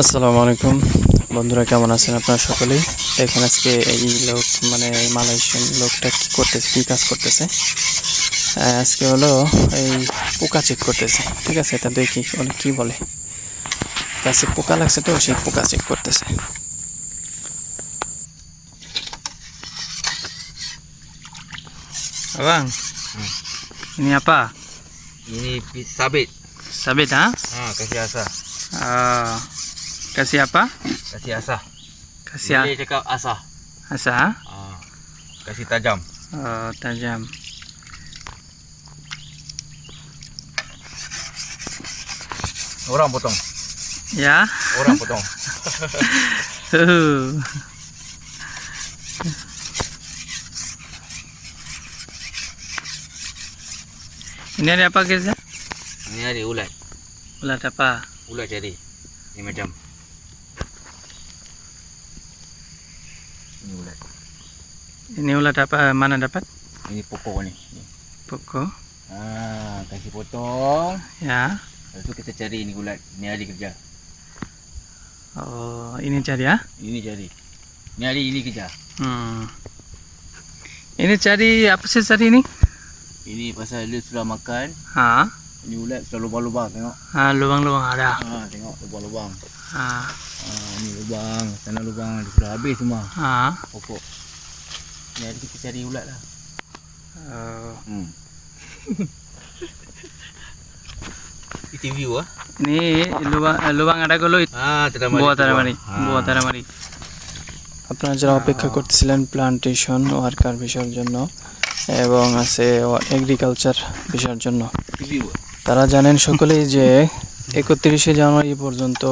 আসসালামু আলাইকুম বন্ধুরা কেমন আছেন আপনারা সকলেই দেখেন আজকে এই লোক মানে এই মালয়েশিয়ান লোকটা কি করতেছে কি কাজ করতেছে আজকে হলো এই পোকা চেক করতেছে ঠিক আছে এটা দেখি ওরা কি বলে গাছে পোকা লাগছে তো সেই পোকা চেক করতেছে Abang, ini apa? Ini pi- sabit. Sabit ha? Ha, kasih asah. Ah, kasih apa? Kasih asah. Kasih Boleh cakap asah. asa ha? Ha. Kasih tajam. Oh, tajam. Orang potong. Ya. Orang potong. Uh. Ini ada apa guys? Ini ada ulat. Ulat apa? Ulat cari. Ni macam. Ini ulat. Ini ulat apa? Mana dapat? Ini pokok ni. Pokok. Ha, kasih potong. Ya. Lepas tu kita cari ni ulat. Ni hari kerja. Oh, ini cari ya. Ini cari. Ni hari ini kerja. Hmm. Ini cari apa sih cari ini? Ini pasal dia sudah makan. Ha? Ni ulat sudah lubang-lubang tengok. Ah, lubang-lubang ada. Ha, tengok lubang-lubang. Ah, Ha, ni lubang, sana lubang dia sudah habis semua ah. pokok. Ni hari kita cari ulat lah. Oh. Hmm. Itu view ah. Ini lubang eh, lubang ada gulo Ah, tidak বুয়া তারামারি বুয়া তারামারি আপনারা যারা অপেক্ষা করতেছিলেন plantation worker বিষয়ের জন্য এবং আছে এগ্রিকালচার বিষয়ের জন্য. তারা জানেন সকলেই যে একত্রিশে জানুয়ারি পর্যন্ত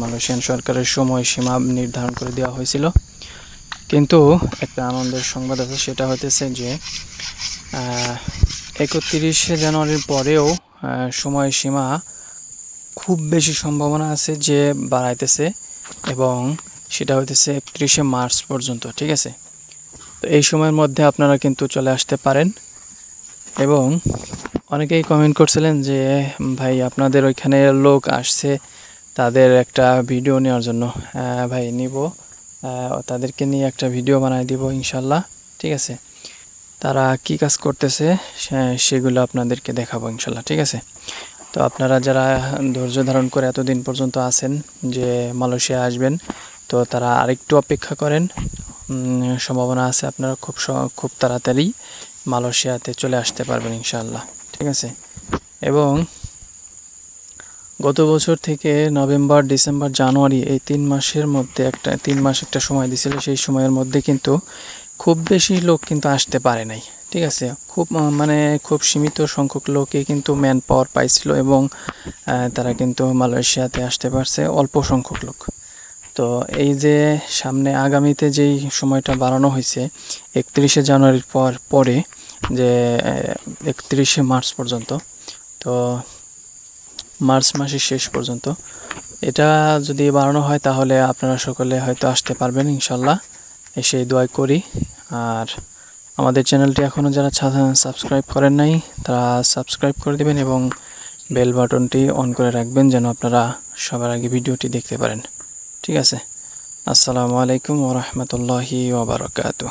মালয়েশিয়ান সরকারের সময়সীমা নির্ধারণ করে দেওয়া হয়েছিল। কিন্তু একটা আনন্দের সংবাদ আছে, সেটা হতেছে যে একত্রিশে জানুয়ারির পরেও সময়সীমা খুব বেশি সম্ভাবনা আছে যে বাড়াইতেছে এবং সেটা হইতেছে একত্রিশে মার্চ পর্যন্ত, ঠিক আছে? তো এই সময়ের মধ্যে আপনারা কিন্তু চলে আসতে পারেন এবং অনেকেই কমেন্ট করছিলেন যে ভাই, আপনাদের ওইখানে লোক আসছে, তাদের একটা ভিডিও নেওয়ার জন্য। ভাই, নিব। তাদেরকে নিয়ে একটা ভিডিও বানাই দিব, ইনশাল্লাহ। ঠিক আছে? তারা কি কাজ করতেছে সেগুলো আপনাদেরকে দেখাবো, ইনশাল্লাহ। ঠিক আছে? তো আপনারা যারা ধৈর্য ধারণ করে এতদিন পর্যন্ত আছেন যে, মালয়েশিয়া আসবেন, তো তারা আরেকটু অপেক্ষা করেন। সম্ভাবনা আছে আপনারা খুব খুব তাড়াতাড়ি মালয়েশিয়াতে চলে আসতে পারবেন ইনশাআল্লাহ ঠিক আছে? এবং গত বছর থেকে নভেম্বর, ডিসেম্বর, জানুয়ারি এই তিন মাসের মধ্যে একটা, তিন মাস একটা সময় দিছিল সেই সময়ের মধ্যে কিন্তু খুব বেশি লোক কিন্তু আসতে পারে নাই। ঠিক আছে? খুব মানে খুব সীমিত সংখ্যক লোকে কিন্তু ম্যান পাওয়ার পাইছিল এবং তারা কিন্তু মালয়েশিয়াতে আসতে পারছে অল্প সংখ্যক লোক। তো এই যে সামনে আগামীতে যেই সময়টা বাড়ানো হয়েছে, একত্রিশে জানুয়ারির পর, পরে যে একত্রিশে মার্চ পর্যন্ত। তো, মার্চ মাসের শেষ পর্যন্ত। এটা যদি বাড়ানো হয় তাহলে আপনারা সকলে হয়তো আসতে পারবেন ইনশাল্লাহ। এসে দোয়াই করি। আর আমাদের চ্যানেলটি এখনও যারা সাবস্ক্রাইব করেন নাই, তারা সাবস্ক্রাইব করে দেবেন এবং বেল বাটনটি অন করে রাখবেন যেন আপনারা সবার আগে ভিডিওটি দেখতে পারেন। ঠিক আছে? আসসালামু আলাইকুম ওরহমতুল্লাহি ওবরাকাতু